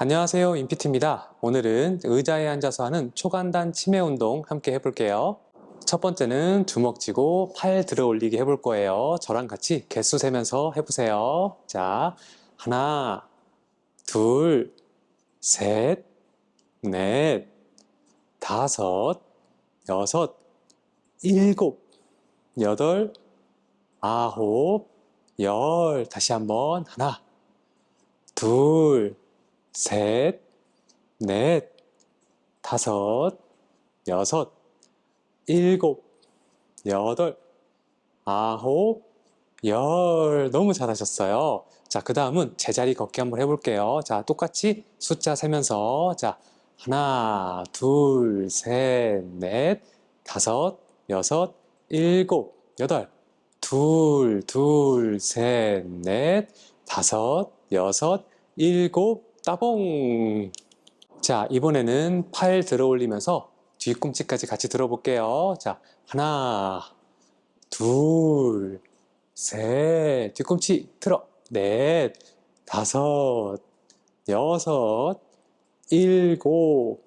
안녕하세요 인피트입니다. 오늘은 의자에 앉아서 하는 초간단 치매 운동 함께 해볼게요. 첫 번째는 주먹 쥐고 팔 들어 올리기 해볼 거예요. 저랑 같이 개수 세면서 해보세요. 자 하나 둘 셋 넷 다섯 여섯 일곱 여덟 아홉 열. 다시 한번 하나 둘 셋, 넷, 다섯, 여섯, 일곱, 여덟, 아홉, 열. 너무 잘하셨어요. 자, 그 다음은 제자리 걷기 한번 해볼게요. 자, 똑같이 숫자 세면서. 자, 하나, 둘, 셋, 넷, 다섯, 여섯, 일곱, 여덟. 둘, 둘, 셋, 넷, 다섯, 여섯, 일곱, 따봉! 자, 이번에는 팔 들어 올리면서 뒤꿈치까지 같이 들어볼게요. 자, 하나, 둘, 셋, 뒤꿈치 들어, 넷, 다섯, 여섯, 일곱,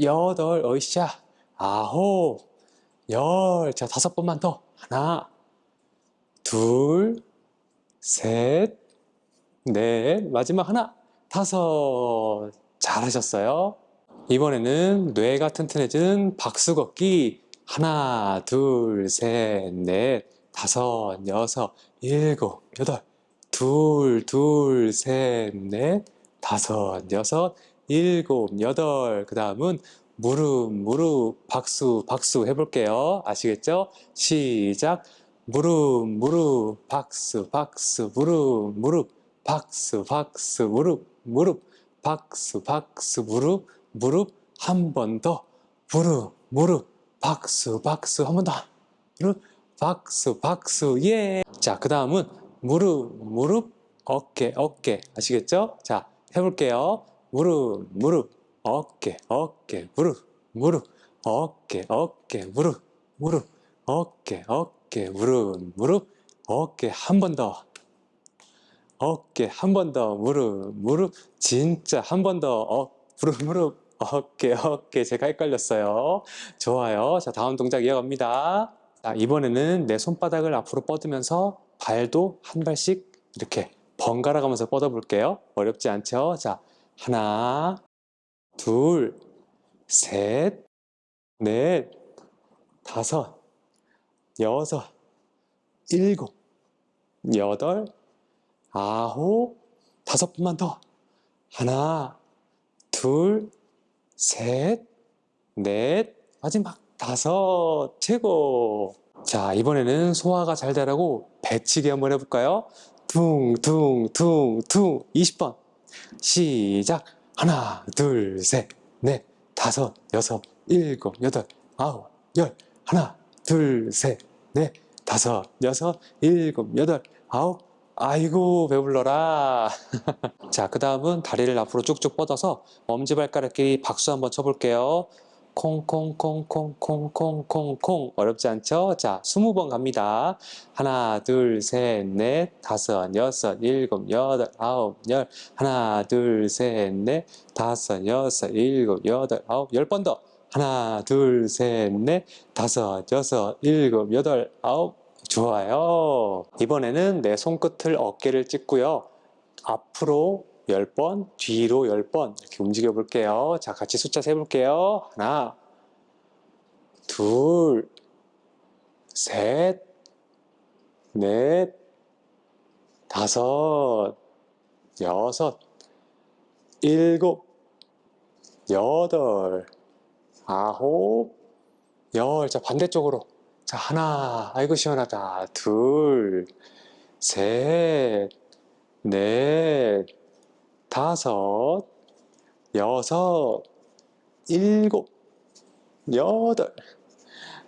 여덟, 어이샤, 아홉, 열. 자, 다섯 번만 더. 하나, 둘, 셋, 넷, 마지막 하나, 다섯. 잘하셨어요. 이번에는 뇌가 튼튼해지는 박수 걷기. 하나, 둘, 셋, 넷, 다섯, 여섯, 일곱, 여덟. 둘, 둘, 셋, 넷, 다섯, 여섯, 일곱, 여덟. 그 다음은 무릎, 무릎, 박수, 박수 해볼게요. 아시겠죠? 시작. 무릎, 무릎, 박수, 박수, 무릎, 무릎, 박수, 박수, 무릎, 무릎, 박수, 박수, 무릎, 무릎, 한 번 더, 무릎, 무릎, 박수, 박수, 한 번 더, 무릎, 박수, 박수, 예. 자, 그 다음은 무릎, 무릎, 어깨, 어깨. 아시겠죠? 자, 해볼게요. 무릎, 무릎, 어깨, 어깨, 무릎, 무릎, 어깨, 어깨, 무릎, 무릎, 어깨, 어깨, 무릎, 무릎, 어깨, 한 번 더. 어깨 한 번 더 무릎 무릎 진짜 한 번 더 어, 무릎 무릎 어깨 어깨. 제가 헷갈렸어요. 좋아요. 자 다음 동작 이어갑니다. 자 이번에는 내 손바닥을 앞으로 뻗으면서 발도 한 발씩 이렇게 번갈아 가면서 뻗어 볼게요. 어렵지 않죠? 자 하나 둘셋넷 다섯 여섯 일곱 여덟 아홉, 다섯 번만 더. 하나, 둘, 셋, 넷, 마지막 다섯, 최고. 자, 이번에는 소화가 잘 되라고 배치기 한번 해볼까요? 퉁, 퉁, 퉁, 퉁. 20번. 시작. 하나, 둘, 셋, 넷, 다섯, 여섯, 일곱, 여덟, 아홉, 열. 하나, 둘, 셋, 넷, 다섯, 여섯, 일곱, 여덟, 아홉, 아이고 배불러라. 자 그 다음은 다리를 앞으로 쭉쭉 뻗어서 엄지발가락끼리 박수 한번 쳐볼게요. 콩콩콩콩콩콩콩콩. 어렵지 않죠? 자 20번 갑니다. 하나 둘 셋 넷 다섯 여섯 일곱 여덟 아홉 열. 하나 둘 셋 넷 다섯 여섯 일곱 여덟 아홉 열 번 더. 하나 둘 셋 넷 다섯 여섯 일곱 여덟 아홉 좋아요. 이번에는 내 손끝을 어깨를 찍고요. 앞으로 10번, 뒤로 10번 이렇게 움직여 볼게요. 자, 같이 숫자 세 볼게요. 하나, 둘, 셋, 넷, 다섯, 여섯, 일곱, 여덟, 아홉, 열. 자, 반대쪽으로. 자, 하나, 아이고 시원하다. 둘, 셋, 넷, 다섯, 여섯, 일곱, 여덟,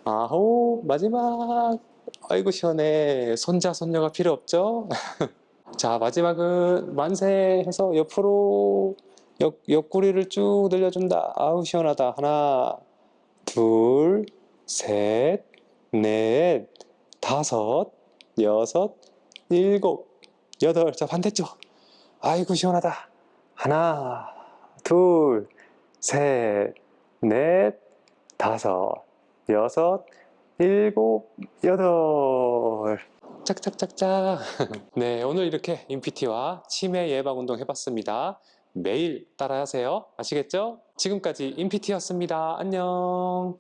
아홉, 마지막. 아이고 시원해. 손자, 손녀가 필요 없죠? 자, 마지막은 만세 해서 옆으로 옆, 옆구리를 쭉 늘려준다. 아우 시원하다. 하나, 둘, 셋, 넷, 다섯, 여섯, 일곱, 여덟. 자, 반대쪽. 아이고, 시원하다. 하나, 둘, 셋, 넷, 다섯, 여섯, 일곱, 여덟. 짝짝짝짝. 네, 오늘 이렇게 인피티와 치매 예방 운동 해봤습니다. 매일 따라하세요. 아시겠죠? 지금까지 인피티였습니다. 안녕.